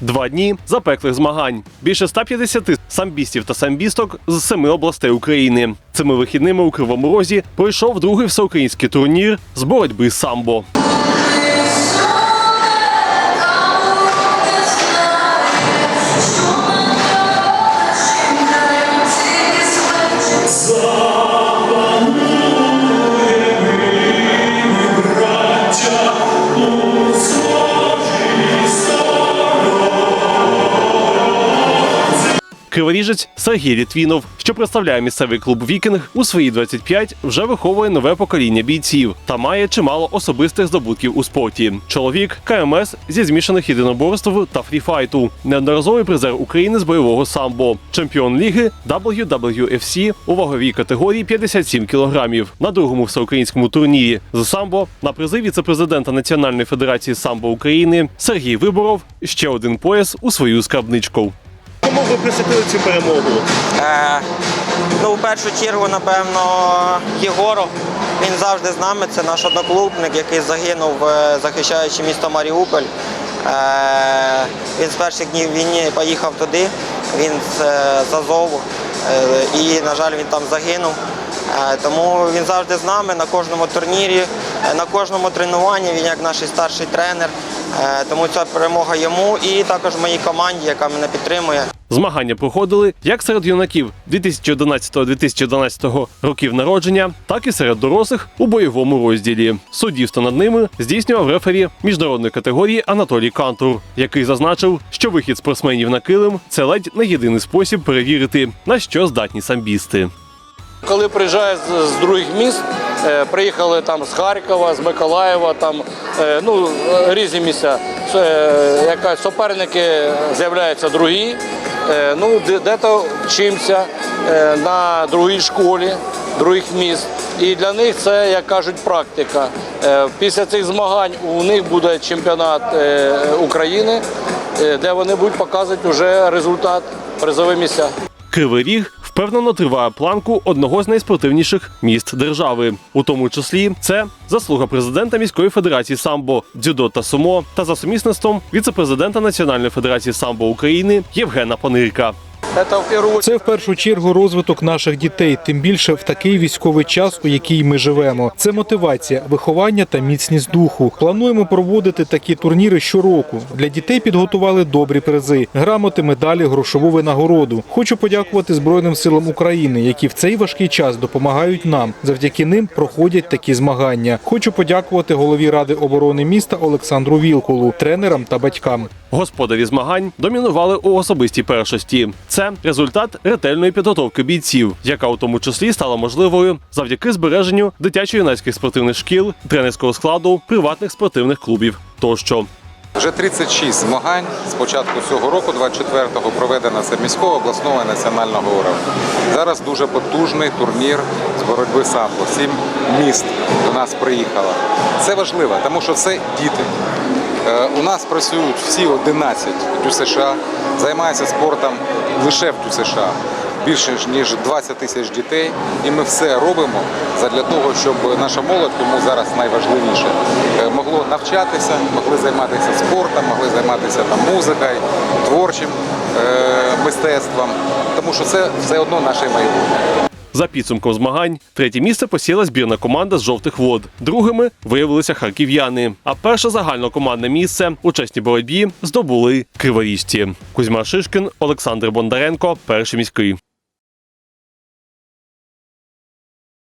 Два дні запеклих змагань. Більше 150 самбістів та самбісток з семи областей України. Цими вихідними у Кривому Розі пройшов другий всеукраїнський турнір з боротьби самбо. Криворіжець Сергій Літвінов, що представляє місцевий клуб Вікінг у свої 25, вже виховує нове покоління бійців та має чимало особистих здобутків у спорті. Чоловік КМС зі змішаних єдиноборств та фріфайту, неодноразовий призер України з бойового самбо, чемпіон ліги WWFC у ваговій категорії 57 кілограмів. На другому всеукраїнському турнірі з самбо на призи віце-президента Національної федерації самбо України Сергій Виборов ще один пояс у свою скарбничку. Кому ви присвятили цю перемогу? Е, ну, в першу чергу, напевно, Єгоров. Він завжди з нами. Це наш одноклубник, який загинув, е, захищаючи місто Маріуполь. Е, він з перших днів війни поїхав туди. Він з, е, з Азову. Е, і, на жаль, він там загинув. Е, Тому він завжди з нами на кожному турнірі, е, на кожному тренуванні. Він як наш старший тренер. Тому ця перемога йому і також моїй команді, яка мене підтримує. Змагання проходили як серед юнаків 2011-2012 років народження, так і серед дорослих у бойовому розділі. Суддівство над ними здійснював рефері міжнародної категорії Анатолій Кантур, який зазначив, що вихід спортсменів на килим це ледь не єдиний спосіб перевірити, на що здатні самбісти. Коли приїжджають з, других міст, е, приїхали там з Харкова, з Миколаєва, там е, ну, різні місця. Е, яка суперники з'являються другі. Е, ну, де- де-то вчимося е, на другій школі других міст. І для них це, як кажуть, практика. Е, Після цих змагань у них буде чемпіонат України, де вони будуть показувати вже результат, призові місця. Кривий ріг впевнено триває планку одного з найспортивніших міст держави. У тому числі це заслуга президента міської федерації самбо, дзюдо та сумо та за сумісництвом віце-президента Національної федерації самбо України Євгена Панирка. Це в першу чергу розвиток наших дітей, тим більше в такий військовий час, у який ми живемо. Це мотивація, виховання та міцність духу. Плануємо проводити такі турніри щороку. Для дітей підготували добрі призи, грамоти, медалі, грошову винагороду. Хочу подякувати Збройним силам України, які в цей важкий час допомагають нам. Завдяки ним проходять такі змагання. Хочу подякувати голові ради оборони міста Олександру Вілкулу, тренерам та батькам. Господарі змагань домінували у особистій першості. Це результат ретельної підготовки бійців, яка у тому числі стала можливою завдяки збереженню дитячо-юнацьких спортивних шкіл, тренерського складу, приватних спортивних клубів тощо. Вже 36 змагань з початку цього року, 24-го, проведено це міського, обласного і національного уровня. Зараз дуже потужний турнір з боротьби самбо. Сім міст до нас приїхало. Це важливо, тому що це діти. Е, У нас працюють всі 11 ТЮСШ, займаються спортом лише в ТЮСШ. Більше ніж 20 тисяч дітей, і ми все робимо для того, щоб наша молодь, тому зараз найважливіше, е, могло навчатися, могли займатися спортом, могли займатися там музикою, творчим е, мистецтвом, тому що це все одно наше майбутнє. За підсумком змагань, третє місце посіла збірна команда з жовтих вод. Другими виявилися харків'яни. А перше загальнокомандне місце у чесній боротьбі здобули криворіжці. Кузьма Шишкін, Олександр Бондаренко, перший міський.